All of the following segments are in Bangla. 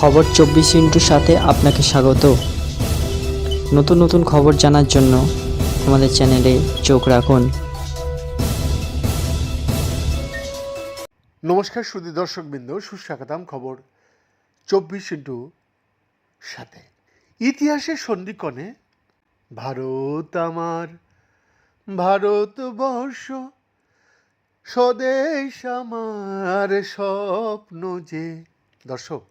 খবর চব্বিশ ইন্টুর সাথে আপনাকে স্বাগত। নতুন নতুন খবর জানার জন্য আমাদের চ্যানেলে চোখ রাখুন। নমস্কার সুদী দর্শকবৃন্দ, সুস্বাগতম খবর চব্বিশ ইন্টু সাথে। ইতিহাসের সন্ধিকণে ভারত আমার ভারতবর্ষ স্বদেশ আমার, স্বপ্ন যে। দর্শক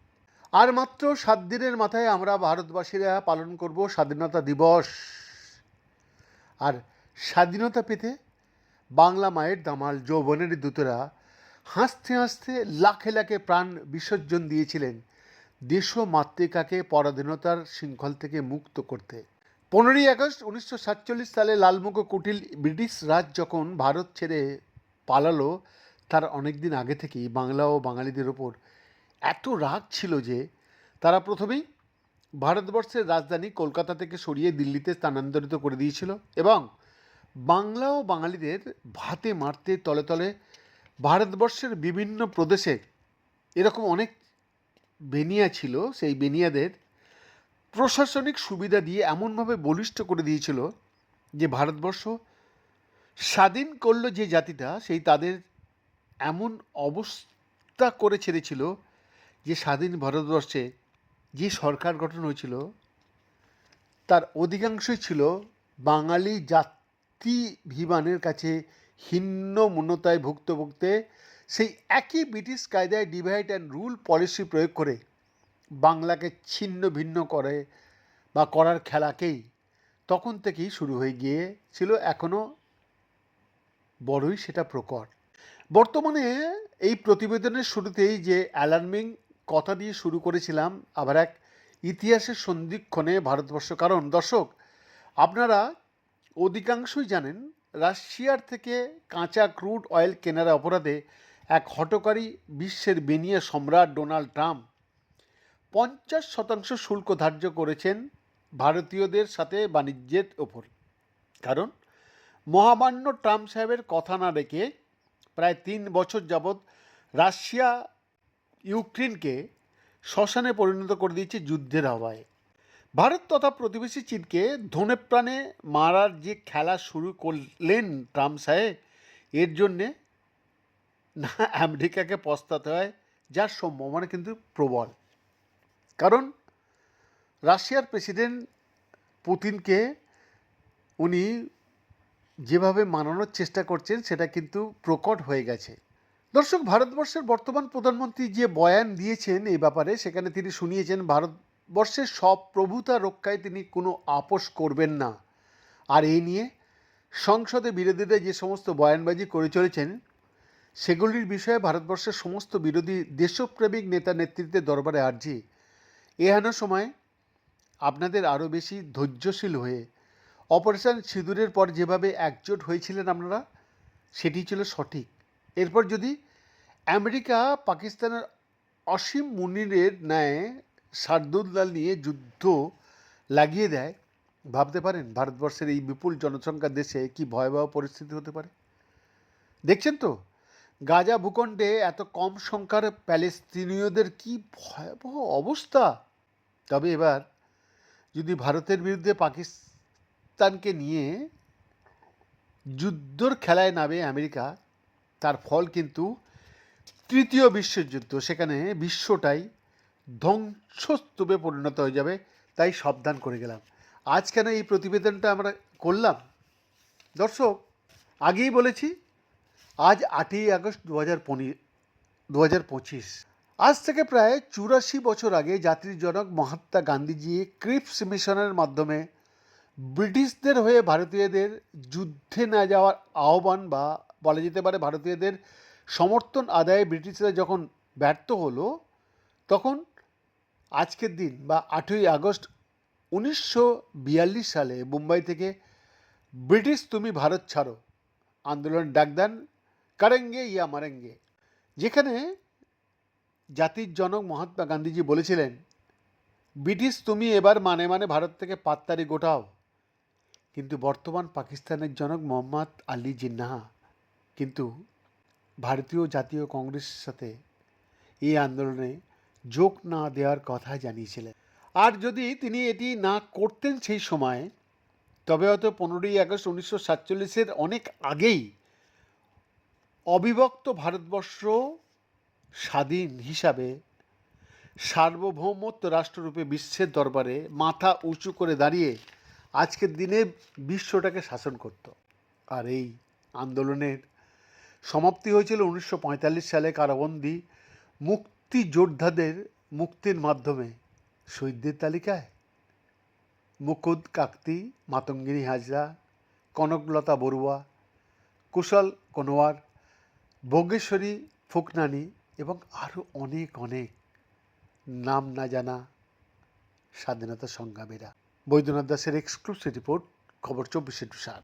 আর মাত্র সাত দিনের মাথায় আমরা ভারতবাসীরা পালন করব স্বাধীনতা দিবস। আর স্বাধীনতা পেতে বাংলা মায়ের দামাল যৌবনের দূতরা হাসতে হাসতে লাখে লাখে প্রাণ বিসর্জন দিয়েছিলেন দেশ মাতৃকাকে পরাধীনতার শৃঙ্খল থেকে মুক্ত করতে। পনেরোই আগস্ট উনিশশো সাতচল্লিশ সালে লালমুখ কুটিল ব্রিটিশ রাজ যখন ভারত ছেড়ে পালালো, তার অনেক দিন আগে থেকেই বাংলা ও বাঙালিদের ওপর এত রাগ ছিল যে তারা প্রথমেই ভারতবর্ষের রাজধানী কলকাতা থেকে সরিয়ে দিল্লিতে স্থানান্তরিত করে দিয়েছিল এবং বাংলা ও বাঙালিদের ভাতে মারতে তলে তলে ভারতবর্ষের বিভিন্ন প্রদেশে এরকম অনেক বেনিয়া ছিল, সেই বেনিয়াদের প্রশাসনিক সুবিধা দিয়ে এমনভাবে বলিষ্ঠ করে দিয়েছিল যে ভারতবর্ষ স্বাধীন করল যে জাতিটা, সেই তাদের এমন অবস্থা করে ছেড়েছিল যে স্বাধীন ভারতবর্ষে যে সরকার গঠন হয়েছিল, তার অধিকাংশই ছিল বাঙালি জাতিভিমানের কাছে হিন্ন মূন্যতায় ভুক্তভুক্তে সেই একই ব্রিটিশ কায়দায় ডিভাইড অ্যান্ড রুল পলিসি প্রয়োগ করে বাংলাকে ছিন্ন ভিন্ন করে বা করার খেলাকেই তখন থেকেই শুরু হয়ে গিয়েছিল এখনও বড়ই সেটা প্রকট। বর্তমানে এই প্রতিবেদনের শুরুতেই যে অ্যালার্মিং কথা দিয়ে শুরু করেছিলাম আবার এক ইতিহাসের সন্ধিক্ষণে ভারতবর্ষ। কারণ দর্শক, আপনারা অধিকাংশই জানেন রাশিয়ার থেকে কাঁচা ক্রুড অয়েল কেনার অপরাধে এক হটকারী বিশ্বের বেনিয়া সম্রাট ডোনাল্ড ট্রাম্প পঞ্চাশ শতাংশ শুল্ক ধার্য করেছেন ভারতীয়দের সাথে বাণিজ্যের ওপর। কারণ মহামান্য ট্রাম্প সাহেবের কথা না রেখে প্রায় তিন বছর যাবৎ রাশিয়া ইউক্রেনকে শ্মশানে পরিণত করে দিয়েছে যুদ্ধের হাওয়ায়। ভারত তথা প্রতিবেশী চীনকে ধনে প্রাণে মারার যে খেলা শুরু করলেন ট্রাম্প সাহেব, এর জন্যে না আমেরিকাকে পস্তাতে হয়, যার সম্ভাবনা কিন্তু প্রবল। কারণ রাশিয়ার প্রেসিডেন্ট পুতিনকে উনি যেভাবে মানানোর চেষ্টা করছেন, সেটা কিন্তু প্রকট হয়ে গেছে। দর্শক, ভারতবর্ষের বর্তমান প্রধানমন্ত্রী যে বয়ান দিয়েছেন এই ব্যাপারে, সেখানে তিনি শুনিয়েছেন, ভারতবর্ষের সব প্রভুতা রক্ষায় তিনি কোনো আপোষ করবেন না। আর এই নিয়ে সংসদে বিরোধীরা যে সমস্ত বয়ানবাজি করে চলেছেন, সেগুলির বিষয়ে ভারতবর্ষের সমস্ত বিরোধী দেশপ্রেমিক নেতা নেতৃত্বের দরবারে আর্জি। এহেন সময় আপনাদের আরও বেশি ধৈর্যশীল হয়ে অপারেশন সিঁদুরের পর যেভাবে একজোট হয়েছিলেন আপনারা, সেটি ছিল সঠিক। এরপর যদি আমেরিকা পাকিস্তানের অসীম মুনিরের ন্যায় শার্দুল্লাল নিয়ে যুদ্ধ লাগিয়ে দেয়। ভাবতে পারেন, ভারতবর্ষের এই বিপুল জনসংখ্যা দেশে কি ভয়াবহ পরিস্থিতি হতে পারে? দেখছেন তো, গাজা ভূখণ্ডে এত কম সংখ্যার প্যালেস্তিনীয়দের কি ভয়াবহ অবস্থা? তবে এবার যদি ভারতের বিরুদ্ধে পাকিস্তানকে নিয়ে যুদ্ধর খেলায় নামে আমেরিকা, তার ফল কিন্তু তৃতীয় বিশ্বযুদ্ধ, সেখানে বিশ্বটাই ধ্বংসস্তূপে পরিণত হয়ে যাবে, তাই সাবধান করে গেলাম। আজ কেন এই প্রতিবেদনটা আমরা করলাম? দর্শক, আগেই বলেছি, আজ আটই আগস্ট দু হাজার দু হাজার পঁচিশ। আজ থেকে প্রায় চুরাশি বছর আগে জাতির জনক মহাত্মা গান্ধীজি ক্রিপস মিশনের মাধ্যমে ব্রিটিশদের হয়ে ভারতীয়দের যুদ্ধে না যাওয়ার আহ্বান বা বলা যেতে পারে ভারতীয়দের সমর্থন আদায়ে ব্রিটিশরা যখন ব্যর্থ হলো, তখন আজকের দিন বা আটই আগস্ট উনিশশো বিয়াল্লিশ সালে মুম্বাই থেকে ব্রিটিশ তুমি ভারত ছাড়ো, আন্দোলন ডাক দেন কারেঙ্গে ইয়া মারেঙ্গে। যেখানে জাতির জনক মহাত্মা গান্ধীজি বলেছিলেন, ব্রিটিশ তুমি এবার মানে মানে ভারত থেকে পাত্তারি গোটাও। কিন্তু বর্তমান পাকিস্তানের জনক মোহাম্মদ আলী জিন্নাহা কিন্তু ভারতীয় জাতীয় কংগ্রেসের সাথে এই আন্দোলনে যোগ না দেওয়ার কথা জানিয়েছিলেন। আর যদি তিনি এটি না করতেন সেই সময়, তবে হয়তো পনেরোই আগস্ট উনিশশো সাতচল্লিশের অনেক আগেই অবিভক্ত ভারতবর্ষ স্বাধীন হিসাবে সার্বভৌমত্ব রাষ্ট্ররূপে বিশ্বের দরবারে মাথা উঁচু করে দাঁড়িয়ে আজকের দিনে বিশ্বটাকে শাসন করত। আর এই আন্দোলনের সমাপ্তি হয়েছিল উনিশশো পঁয়তাল্লিশ সালে কারাবন্দি মুক্তিযোদ্ধাদের মুক্তির মাধ্যমে। শহীদদের তালিকায় মুকুদ, কাকতি, মাতঙ্গিনী হাজরা, কনকলতা বড়ুয়া, কুশল কোনোয়ার, ভোগেশ্বরী ফুকনানি এবং আরও অনেক অনেক নাম না জানা স্বাধীনতা সংগ্রামীরা। বৈদ্যনাথ দাসের এক্সক্লুসিভ রিপোর্ট, খবর চব্বিশে টু সাত।